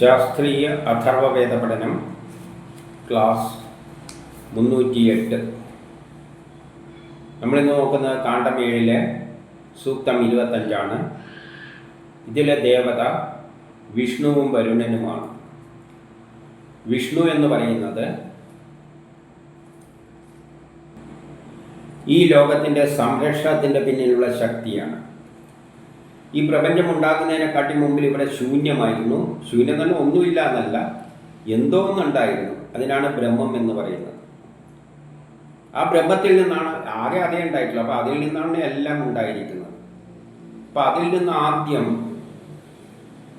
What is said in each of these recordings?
ശാസ്ത്രീയ അഥർവവേദ പഠനം ക്ലാസ് മുന്നൂറ്റിയെട്ട്. നമ്മളിന്ന് നോക്കുന്നത് കാണ്ഡം ഏഴിലെ സൂക്തം ഇരുപത്തഞ്ചാണ്. ഇതിലെ ദേവത വിഷ്ണുവും വരുണനുമാണ്. വിഷ്ണു എന്ന് പറയുന്നത് ഈ ലോകത്തിന്റെ സംരക്ഷണത്തിന്റെ പിന്നിലുള്ള ശക്തിയാണ്. ഈ പ്രപഞ്ചം ഉണ്ടാക്കുന്നതിനെക്കാട്ടി മുമ്പിൽ ഇവിടെ ശൂന്യമായിരുന്നു. ശൂന്യം തന്നെ ഒന്നുമില്ല എന്നല്ല എന്തോ ഒന്നുണ്ടായിരുന്നു. അതിനാണ് ബ്രഹ്മം എന്ന് പറയുന്നത്. ആ ബ്രഹ്മത്തിൽ നിന്നാണ് ആകെ അതേ ഉണ്ടായിട്ടുള്ളൂ. അപ്പോൾ അതിൽ നിന്നാണ് എല്ലാം ഉണ്ടായിരിക്കുന്നത്. അപ്പം അതിൽ നിന്ന് ആദ്യം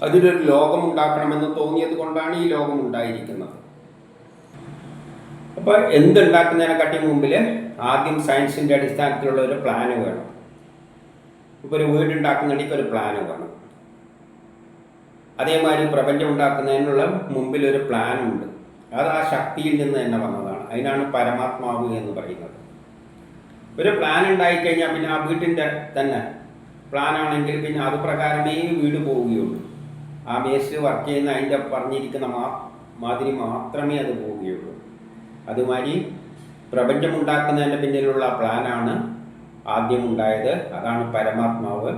അതിലൊരു ലോകം ഉണ്ടാക്കണമെന്ന് തോന്നിയത് കൊണ്ടാണ് ഈ ലോകം ഉണ്ടായിരിക്കുന്നത്. അപ്പോൾ എന്തുണ്ടാക്കുന്നതിനെക്കാട്ടി മുമ്പിൽ ആദ്യം സയൻസിന്റെ അടിസ്ഥാനത്തിലുള്ള ഒരു പ്ലാന് വേണം. ഇപ്പോൾ ഒരു വീടുണ്ടാക്കുന്നുണ്ടെങ്കിൽ ഒരു പ്ലാൻ വേണം അതേമാതിരി പ്രപഞ്ചം ഉണ്ടാക്കുന്നതിനുള്ള മുമ്പിൽ ഒരു പ്ലാനുണ്ട് അത് ആ ശക്തിയിൽ നിന്ന് തന്നെ വന്നതാണ്. അതിനാണ് പരമാത്മാവ് എന്ന് പറയുന്നത്. ഒരു പ്ലാൻ ഉണ്ടായിക്കഴിഞ്ഞാൽ പിന്നെ ആ വീട്ടിന്റെ തന്നെ പ്ലാനാണെങ്കിൽ പിന്നെ അത് പ്രകാരമേ വീട് പോവുകയുള്ളൂ. ആ മേശ വർക്ക് ചെയ്യുന്ന അതിന്റെ പറഞ്ഞിരിക്കുന്ന മാ മാതിരി മാത്രമേ അത് പോവുകയുള്ളൂ. അതുമാതിരി പ്രപഞ്ചം ഉണ്ടാക്കുന്നതിന്റെ പിന്നിലുള്ള പ്ലാനാണ് ആദ്യം ഉണ്ടായത് അതാണ് പരമാത്മാവ്.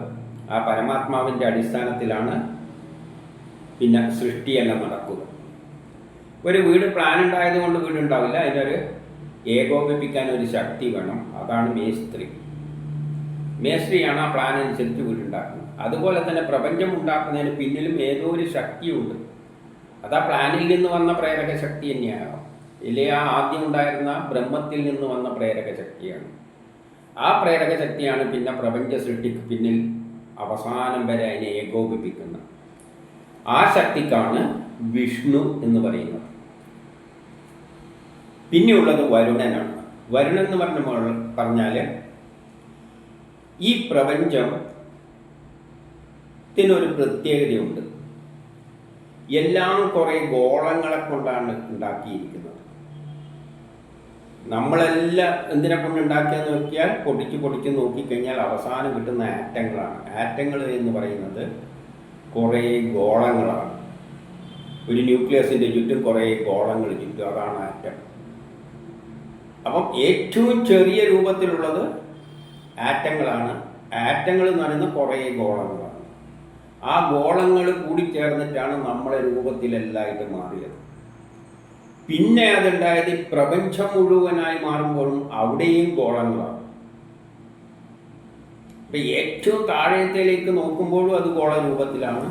ആ പരമാത്മാവിന്റെ അടിസ്ഥാനത്തിലാണ് പിന്നെ സൃഷ്ടിയെല്ലാം നടക്കുക. ഒരു വീട് പ്ലാൻ ഉണ്ടായത് കൊണ്ട് വീടുണ്ടാവില്ല. അതിനൊരു ഏകോപിപ്പിക്കാൻ ഒരു ശക്തി വേണം. അതാണ് മേസ്ത്രി. മേസ്ത്രിയാണ് ആ പ്ലാൻ അനുസരിച്ച് വീടുണ്ടാക്കുന്നത്. അതുപോലെ തന്നെ പ്രപഞ്ചം ഉണ്ടാക്കുന്നതിന് പിന്നിലും ഏതോ ഒരു ശക്തിയുണ്ട്. അത് ആ പ്ലാനിൽ നിന്ന് വന്ന പ്രേരക ശക്തി തന്നെയാണ്. ഇല്ലേ ആ ആദ്യം ഉണ്ടായിരുന്ന ബ്രഹ്മത്തിൽ നിന്ന് വന്ന പ്രേരക ശക്തിയാണ്. ആ പ്രേരക ശക്തിയാണ് പിന്നെ പ്രപഞ്ച സൃഷ്ടിക്ക് പിന്നിൽ അവസാനം വരെ അതിനെ ഏകോപിപ്പിക്കുന്നത് ആ ശക്തിക്കാണ് വിഷ്ണു എന്ന് പറയുന്നത്. പിന്നെയുള്ളത് വരുണനാണ്. വരുണൻ എന്ന് പറഞ്ഞ പറഞ്ഞാൽ ഈ പ്രപഞ്ചം ത്തിനൊരു പ്രത്യേകതയുണ്ട്. എല്ലാം കുറേ ഗോളങ്ങളെ കൊണ്ടാണ് ഉണ്ടാക്കിയിരിക്കുന്നത്. നമ്മളെല്ലാം എന്തിനെ കൊണ്ട് ഉണ്ടാക്കിയെന്ന് നോക്കിയാൽ പൊടിച്ച് പൊടിച്ച് നോക്കിക്കഴിഞ്ഞാൽ അവസാനം കിട്ടുന്ന ആറ്റങ്ങളാണ്. ആറ്റങ്ങൾ എന്ന് പറയുന്നത് കുറേ ഗോളങ്ങളാണ്. ഒരു ന്യൂക്ലിയസിന്റെ ചുറ്റും കുറേ ഗോളങ്ങൾ ചുറ്റും അതാണ് ആറ്റം. അപ്പം ഏറ്റവും ചെറിയ രൂപത്തിലുള്ളത് ആറ്റങ്ങളാണ്. ആറ്റങ്ങൾ എന്ന് പറയുന്നത് കുറേ ഗോളങ്ങളാണ്. ആ ഗോളങ്ങൾ കൂടി കൂടിച്ചേർന്നിട്ടാണ് നമ്മളെ രൂപത്തിലെല്ലാം ഇത് മാറിയത്. പിന്നെ അതുണ്ടായത് പ്രപഞ്ചം മുഴുവനായി മാറുമ്പോഴും അവിടെയും ഗോളങ്ങളാണ്. ഇപ്പം ഏറ്റവും താഴത്തേലേക്ക് നോക്കുമ്പോഴും അത് ഗോള രൂപത്തിലാണ്.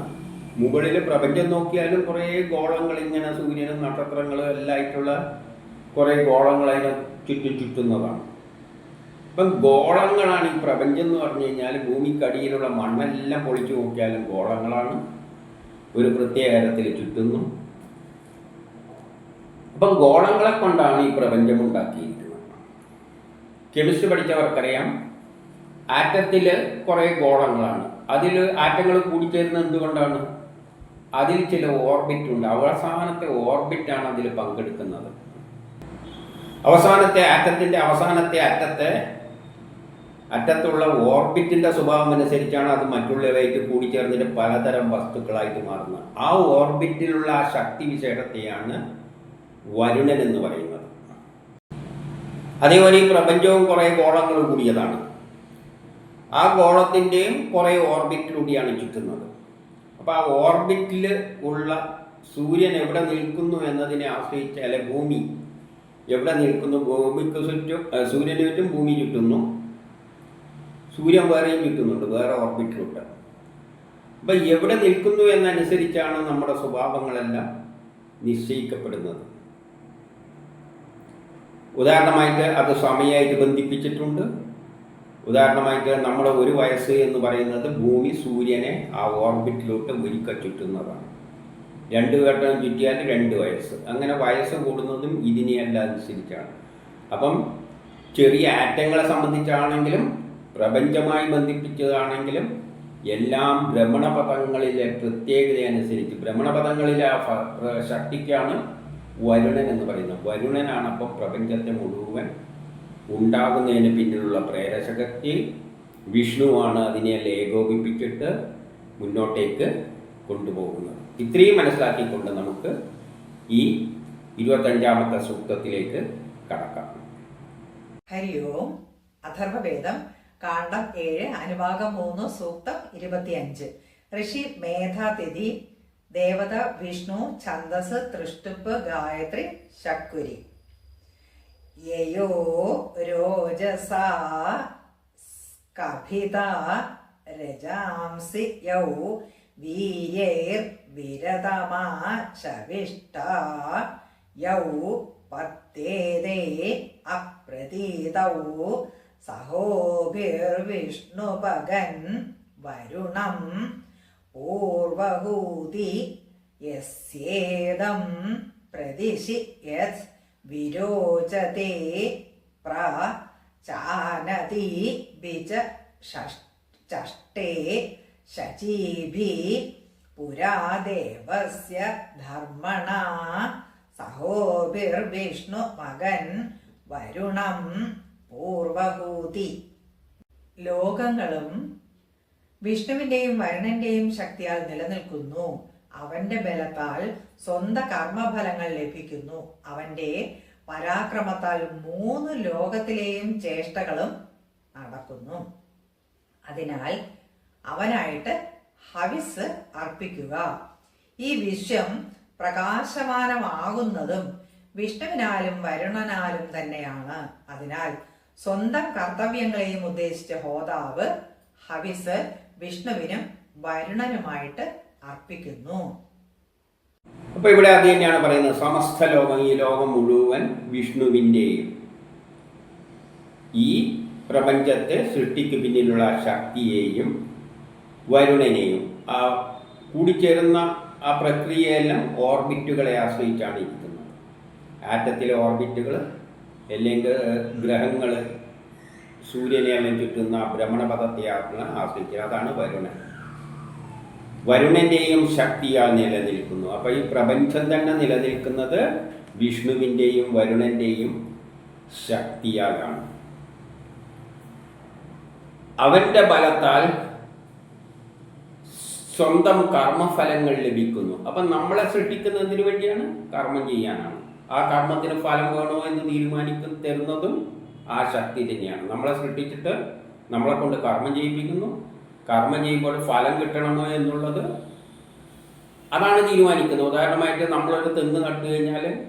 മുകളിൽ പ്രപഞ്ചം നോക്കിയാലും കുറേ ഗോളങ്ങൾ ഇങ്ങനെ സൂര്യനും നക്ഷത്രങ്ങളും എല്ലാം ആയിട്ടുള്ള കുറേ ഗോളങ്ങൾ അതിനെ ചുറ്റും ചുറ്റുന്നതാണ്. ഇപ്പം ഗോളങ്ങളാണ് ഈ പ്രപഞ്ചം എന്ന് പറഞ്ഞു കഴിഞ്ഞാൽ ഭൂമിക്കടിയിലുള്ള മണ്ണെല്ലാം പൊളിച്ചു നോക്കിയാലും ഗോളങ്ങളാണ് ഒരു പ്രത്യേക തരത്തിൽ ചുറ്റുന്നു. അപ്പം ഗോളങ്ങളെ കൊണ്ടാണ് ഈ പ്രപഞ്ചം ഉണ്ടാക്കിയിരിക്കുന്നത്. കെമിസ്ട്രി പഠിച്ചവർക്കറിയാം. ആറ്റത്തിൽ കുറേ ഗോളങ്ങളാണ്. അതിൽ ആറ്റങ്ങൾ കൂടിച്ചേരുന്നത് എന്തുകൊണ്ടാണ്? അതിൽ ചില ഓർബിറ്റ് ഉണ്ട്. അവസാനത്തെ ഓർബിറ്റാണ് അതിൽ പങ്കെടുക്കുന്നത്. അവസാനത്തെ ആറ്റത്തിന്റെ അവസാനത്തെ അറ്റത്തെ അറ്റത്തുള്ള ഓർബിറ്റിന്റെ സ്വഭാവം അനുസരിച്ചാണ് അത് മറ്റുള്ളവയായിട്ട് കൂടിച്ചേർന്നിട്ട് പലതരം വസ്തുക്കളായിട്ട് മാറുന്നത്. ആ ഓർബിറ്റിലുള്ള ആ ശക്തി വിശേഷത്തെയാണ് വരുണൻ എന്ന് പറയുന്നത്. അതേപോലെ ഈ പ്രപഞ്ചവും കുറേ ഗോളങ്ങൾ കൂടിയതാണ്. ആ ഗോളത്തിന്റെയും കുറേ ഓർബിറ്റിലൂടെയാണ് ചുറ്റുന്നത്. അപ്പോൾ ആ ഓർബിറ്റിൽ ഉള്ള സൂര്യൻ എവിടെ നിൽക്കുന്നു എന്നതിനെ ആശ്രയിച്ച് അല്ലെ ഭൂമി എവിടെ നിൽക്കുന്നു ഭൂമിക്ക് ചുറ്റും സൂര്യന് ചുറ്റും ഭൂമി ചുറ്റുന്നു. സൂര്യൻ വേറെയും ചുറ്റുന്നുണ്ട് വേറെ ഓർബിറ്റിലുണ്ട് അപ്പം എവിടെ നിൽക്കുന്നു എന്നനുസരിച്ചാണ് നമ്മുടെ സ്വഭാവങ്ങളെല്ലാം നിശ്ചയിക്കപ്പെടുന്നത്. ഉദാഹരണമായിട്ട് അത് സമയമായിട്ട് ബന്ധിപ്പിച്ചിട്ടുണ്ട്. ഉദാഹരണമായിട്ട് നമ്മുടെ ഒരു വയസ്സ് എന്ന് പറയുന്നത് ഭൂമി സൂര്യനെ ആ ഓർബിറ്റിലോട്ട് ഒരുക്ക ചുറ്റുന്നതാണ്. രണ്ട് ഘട്ടം ചുറ്റിയാൽ രണ്ട് വയസ്സ്. അങ്ങനെ വയസ്സ് കൂടുന്നതും ഇതിനെയല്ല അനുസരിച്ചാണ്. അപ്പം ചെറിയ ആറ്റങ്ങളെ സംബന്ധിച്ചാണെങ്കിലും പ്രപഞ്ചമായി ബന്ധിപ്പിച്ചതാണെങ്കിലും എല്ലാം ഭ്രമണപഥങ്ങളിലെ പ്രത്യേകത അനുസരിച്ച് ഭ്രമണപഥങ്ങളിലെ ആ ശക്തിക്കാണ് വരുണൻ എന്ന് പറയുന്നത് വരുണനാണ് പ്രപഞ്ചത്തെ മുഴുവൻ ഉണ്ടാകുന്നതിന് പിന്നിലുള്ള പ്രേരശക്തി. വിഷ്ണുവാണ് അതിനെ ഏകോപിപ്പിച്ചിട്ട് മുന്നോട്ടേക്ക് കൊണ്ടുപോകുന്നത്. ഇത്രയും മനസ്സിലാക്കിക്കൊണ്ട് നമുക്ക് ഈ ഇരുപത്തഞ്ചാമത്തെ സൂക്തത്തിലേക്ക് കടക്കാം. ഹരി ഓം. അഥർവവേദം കാണ്ഡം ഏഴ് അനുഭാഗം മൂന്ന് സൂക്തം ഇരുപത്തിയഞ്ച്. ഋഷി മേധാതിഥി ദേവത വിഷ്ണു ഛന്ദസ് തൃഷ്ടുപ്പ് ഗായത്രി ശക്കുരി. യയോ രോജസ കഭിത രജാംസി യൗ വീരേർ വിരതമാ ശവിഷ്ട യൗ പത്തേതേ അപ്രതീതൗ സഹോഭിർവിഷ്ണുപകൻ വരുണം പൂർവഹൂതി യസ്യേദം പ്രദിശി യത് വിരോചത്തെ പ്ര ചാനതി ബിജ ചഷ്ടേ ശചീഭി പുരാ ദേവസ്യ ധർമ്മണ സഹോഭിർവിഷ്ണു മകൻ വരുണം പൂർവഭൂതി ലോകങ്ങളും വിഷ്ണുവിന്റെയും വരുണന്റെയും ശക്തിയാൽ നിലനിൽക്കുന്നു. അവന്റെ ബലത്താൽ സ്വന്ത കർമ്മഫലങ്ങൾ ലഭിക്കുന്നു. അവന്റെ പരാക്രമത്താൽ മൂന്ന് ലോകത്തിലെയും ചേഷ്ടകളും നടക്കുന്നു. അതിനാൽ അവനായിട്ട് ഹവിസ് അർപ്പിക്കുക. ഈ വിശ്വം പ്രകാശമാനമാകുന്നതും വിഷ്ണുവിനാലും വരുണനാലും തന്നെയാണ്. അതിനാൽ സ്വന്തം കർത്തവ്യങ്ങളെയും ഉദ്ദേശിച്ച ഹോതാവ് ഹവിസ് വിഷ്ണുവിനും വരുണനുമായിട്ട് അർപ്പിക്കുന്നു. അപ്പോൾ ഇവിടെ അത് തന്നെയാണ് പറയുന്നത് സമസ്ത ലോകം ഈ ലോകം മുഴുവൻ വിഷ്ണുവിന്റെയും. ഈ പ്രപഞ്ചത്തെ സൃഷ്ടിക്ക് പിന്നിലുള്ള ശക്തിയെയും വരുണനെയും ആ കൂടിച്ചേരുന്ന ആ പ്രക്രിയയെല്ലാം ഓർബിറ്റുകളെ ആശ്രയിച്ചാണ് ഇരിക്കുന്നത്. ആറ്റത്തിലെ ഓർബിറ്റുകൾ അല്ലെങ്കിൽ ഗ്രഹങ്ങൾ സൂര്യനെ അവൻ ചുറ്റുന്ന ഭ്രമണപഥത്തെ ആശ്രയിക്കുക അതാണ് വരുണൻ. വരുണന്റെയും ശക്തിയാൽ നിലനിൽക്കുന്നു. അപ്പോൾ ഈ പ്രപഞ്ചം തന്നെ നിലനിൽക്കുന്നത് വിഷ്ണുവിന്റെയും വരുണന്റെയും ശക്തിയാലാണ്. അവന്റെ ബലത്താൽ സ്വന്തം കർമ്മഫലങ്ങൾ ലഭിക്കുന്നു. അപ്പം നമ്മളെ സൃഷ്ടിക്കുന്നതിന് വേണ്ടിയാണ് കർമ്മം ചെയ്യാനാണ്. ആ കർമ്മത്തിന് ഫലം വേണോ എന്ന് തീരുമാനിക്കുന്ന തരുന്നതും ആ ശക്തി തന്നെയാണ്. നമ്മളെ സൃഷ്ടിച്ചിട്ട് നമ്മളെ കൊണ്ട് കർമ്മം ചെയ്യിപ്പിക്കുന്നു. കർമ്മം ചെയ്യുമ്പോൾ ഫലം കിട്ടണമോ എന്നുള്ളത് അതാണ് തീരുമാനിക്കുന്നത്. ഉദാഹരണമായിട്ട് നമ്മളൊരു തെങ്ങ് നട്ടു കഴിഞ്ഞാൽ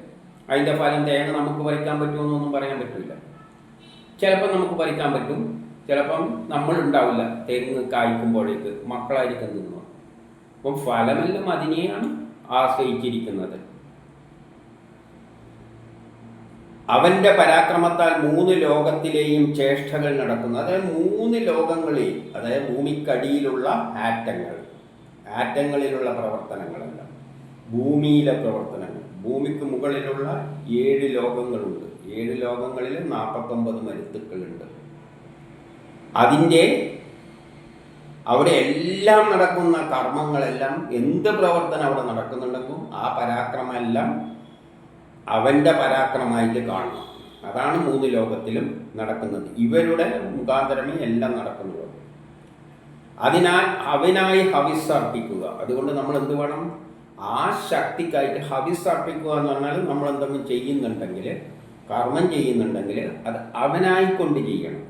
അതിന്റെ ഫലം തേങ്ങ നമുക്ക് പറിക്കാൻ പറ്റുമെന്നൊന്നും പറയാൻ പറ്റില്ല. ചിലപ്പം നമുക്ക് പറിക്കാൻ പറ്റും. ചിലപ്പം നമ്മളുണ്ടാവില്ല തെങ്ങ് കായ്ക്കുമ്പോഴേക്ക്. മക്കളായിരിക്കും തിന്നു അപ്പം ഫലമെല്ലാം അതിനെയാണ് ആശ്രയിച്ചിരിക്കുന്നത്. അവന്റെ പരാക്രമത്താൽ മൂന്ന് ലോകത്തിലെയും ചേഷ്ടകൾ നടക്കുന്നു. അതായത് മൂന്ന് ലോകങ്ങളിൽ അതായത് ഭൂമിക്കടിയിലുള്ള ആറ്റങ്ങൾ ആറ്റങ്ങളിലുള്ള പ്രവർത്തനങ്ങളല്ല ഭൂമിയിലെ പ്രവർത്തനങ്ങൾ ഭൂമിക്ക് മുകളിലുള്ള ഏഴ് ലോകങ്ങളുണ്ട്. ഏഴ് ലോകങ്ങളിൽ നാൽപ്പത്തൊമ്പത് മരുത്തുക്കളുണ്ട്. അതിന്റെ അവിടെ എല്ലാം നടക്കുന്ന കർമ്മങ്ങളെല്ലാം എന്ത് പ്രവർത്തനം അവിടെ നടക്കുന്നുണ്ടെങ്കിലും ആ പരാക്രമം എല്ലാം അവന്റെ പരാക്രമമായിട്ട് കാണണം. അതാണ് മൂന്ന് ലോകത്തിലും നടക്കുന്നത്. ഇവരുടെ മുഖാന്തരമേ എല്ലാം നടക്കുന്നുള്ളൂ. അതിനാൽ അവനായി ഹവിസ് അർപ്പിക്കുക. അതുകൊണ്ട് നമ്മൾ എന്ത് വേണം? ആ ശക്തിക്കായിട്ട് ഹവിസ് അർപ്പിക്കുക എന്ന് പറഞ്ഞാൽ നമ്മൾ എന്തെങ്കിലും ചെയ്യുന്നുണ്ടെങ്കിൽ കർമ്മം ചെയ്യുന്നുണ്ടെങ്കിൽ അത് അവനായിക്കൊണ്ട് ചെയ്യണം.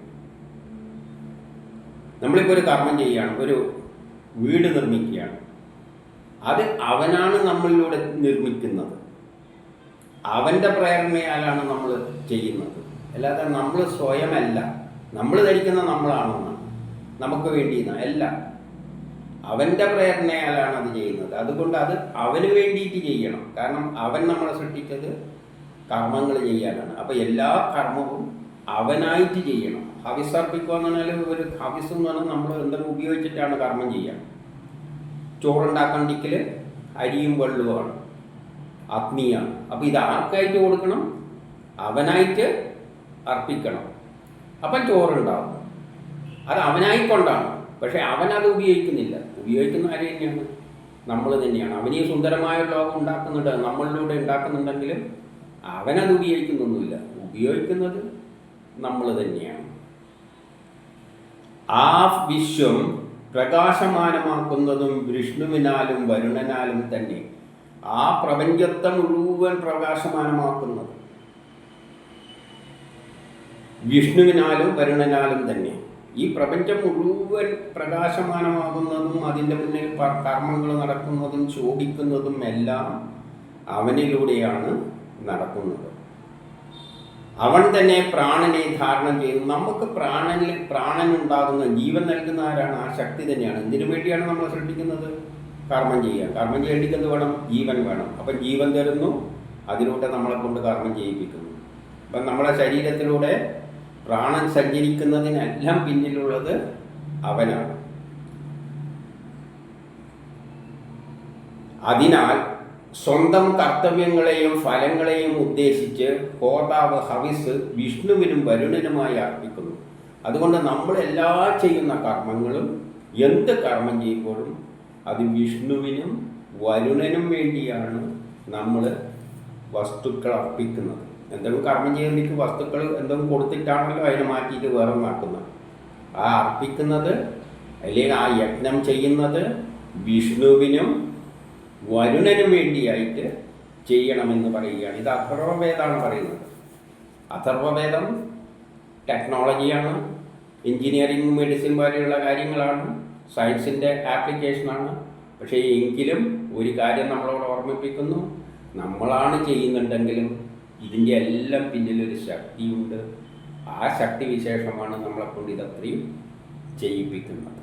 നമ്മളിപ്പോൾ ഒരു കർമ്മം ചെയ്യുകയാണ്. ഒരു വീട് നിർമ്മിക്കുകയാണ്. അത് അവനാണ് നമ്മളിലൂടെ നിർമ്മിക്കുന്നത്. അവന്റെ പ്രേരണയാലാണ് നമ്മൾ ചെയ്യുന്നത്. അല്ലാതെ നമ്മൾ സ്വയമല്ല. നമ്മൾ ധരിക്കുന്ന നമ്മളാണെന്നാണ്. നമുക്ക് വേണ്ടിയെന്ന. അല്ല. അവന്റെ പ്രേരണയാലാണ് അത് ചെയ്യുന്നത്. അതുകൊണ്ട് അത് അവന് വേണ്ടിയിട്ട് ചെയ്യണം. കാരണം അവൻ നമ്മളെ സൃഷ്ടിച്ചത് കർമ്മങ്ങൾ ചെയ്യാനാണ്. അപ്പോൾ എല്ലാ കർമ്മവും അവനായിട്ട് ചെയ്യണം. ഹവിസ് അർപ്പിക്കുക എന്ന് പറഞ്ഞാൽ ഒരു ഹവിസ് എന്ന് പറഞ്ഞാൽ നമ്മൾ എന്തെങ്കിലും ഉപയോഗിച്ചിട്ടാണ് കർമ്മം ചെയ്യുക ചോറുണ്ടാക്കണ്ടിക്കൽ അരിയും വെള്ളവുമാണ് അഗ്നിയാണ് അപ്പോൾ ഇത് ആർക്കായിട്ട് കൊടുക്കണം? അവനായിട്ട് അർപ്പിക്കണം. അപ്പം ചോറുണ്ടാവും അത് അവനായിക്കൊണ്ടാണ്. പക്ഷേ അവൻ അത് ഉപയോഗിക്കുന്നില്ല. ഉപയോഗിക്കുന്ന ആര് തന്നെയാണ്. നമ്മൾ തന്നെയാണ്. അവനീ സുന്ദരമായ ലോകം ഉണ്ടാക്കുന്നുണ്ട്. നമ്മളിലൂടെ ഉണ്ടാക്കുന്നുണ്ടെങ്കിലും അവനത് ഉപയോഗിക്കുന്നൊന്നുമില്ല. ഉപയോഗിക്കുന്നത് നമ്മൾ തന്നെയാണ്. ആ വിശ്വം പ്രകാശമാനമാക്കുന്നതും വിഷ്ണുവിനാലും വരുണനാലും തന്നെ ആ പ്രപഞ്ചത്തെ മുഴുവൻ പ്രകാശമാനമാക്കുന്നത്. വിഷ്ണുവിനാലും വരുണനാലും തന്നെ. ഈ പ്രപഞ്ചം മുഴുവൻ പ്രകാശമാനമാകുന്നതും അതിന്റെ മുന്നിൽ കർമ്മങ്ങൾ നടക്കുന്നതും ചോദിക്കുന്നതും എല്ലാം അവനിലൂടെയാണ് നടക്കുന്നത്. അവൻ തന്നെ പ്രാണനെ ധാരണം ചെയ്യുന്നു നമുക്ക് പ്രാണനിൽ പ്രാണനുണ്ടാകുന്ന ജീവൻ നൽകുന്ന ആരാണ്? ആ ശക്തി തന്നെയാണ്. എന്തിനു വേണ്ടിയാണ് നമ്മൾ സൃഷ്ടിക്കുന്നത് കർമ്മം ചെയ്യുക. കർമ്മം ചെയ്യേണ്ടി എന്ത് വേണം ജീവൻ വേണം. അപ്പം ജീവൻ തരുന്നു അതിലൂടെ നമ്മളെ കൊണ്ട് കർമ്മം ചെയ്യിപ്പിക്കുന്നു. അപ്പം നമ്മുടെ ശരീരത്തിലൂടെ പ്രാണൻ സഞ്ചരിക്കുന്നതിനെല്ലാം പിന്നിലുള്ളത് അവനാണ്. അതിനാൽ സ്വന്തം കർത്തവ്യങ്ങളെയും ഫലങ്ങളെയും ഉദ്ദേശിച്ച് ഹോതാവ് ഹവിസ് വിഷ്ണുവിനും വരുണനുമായി അർപ്പിക്കുന്നു. അതുകൊണ്ട് നമ്മളെല്ലാം ചെയ്യുന്ന കർമ്മങ്ങളും എന്ത് കർമ്മം ചെയ്യുമ്പോഴും അത് വിഷ്ണുവിനും വരുണനും വേണ്ടിയാണ് നമ്മൾ വസ്തുക്കൾ അർപ്പിക്കുന്നത്. എന്തെങ്കിലും കർമ്മം ചെയ്യുന്നതിലേക്ക് വസ്തുക്കൾ എന്തെങ്കിലും കൊടുത്തിട്ടാണല്ലോ അതിനെ മാറ്റിയിട്ട് വേറെ നടക്കുന്നത് ആ അർപ്പിക്കുന്നത് അല്ലെങ്കിൽ ആ യജ്ഞം ചെയ്യുന്നത് വിഷ്ണുവിനും വരുണനും വേണ്ടിയായിട്ട് ചെയ്യണമെന്ന് പറയുകയാണ്. ഇത് അഥർവവേദമാണ് പറയുന്നത്. അഥർവവേദം ടെക്നോളജിയാണ് എഞ്ചിനീയറിംഗ് മെഡിസിൻ പോലെയുള്ള കാര്യങ്ങളാണ്. സയൻസിന്റെ ആപ്ലിക്കേഷനാണ് പക്ഷേ എങ്കിലും ഒരു കാര്യം നമ്മളോട് ഓർമ്മിപ്പിക്കുന്നു. നമ്മളാണ് ചെയ്യുന്നുണ്ടെങ്കിലും ഇതിന്റെ എല്ലാം പിന്നിലൊരു ശക്തിയുണ്ട്. ആ ശക്തി വിശേഷമാണ് നമ്മളെ കൊണ്ട് ഇതത്രയും ചെയ്യിപ്പിക്കുന്നത്.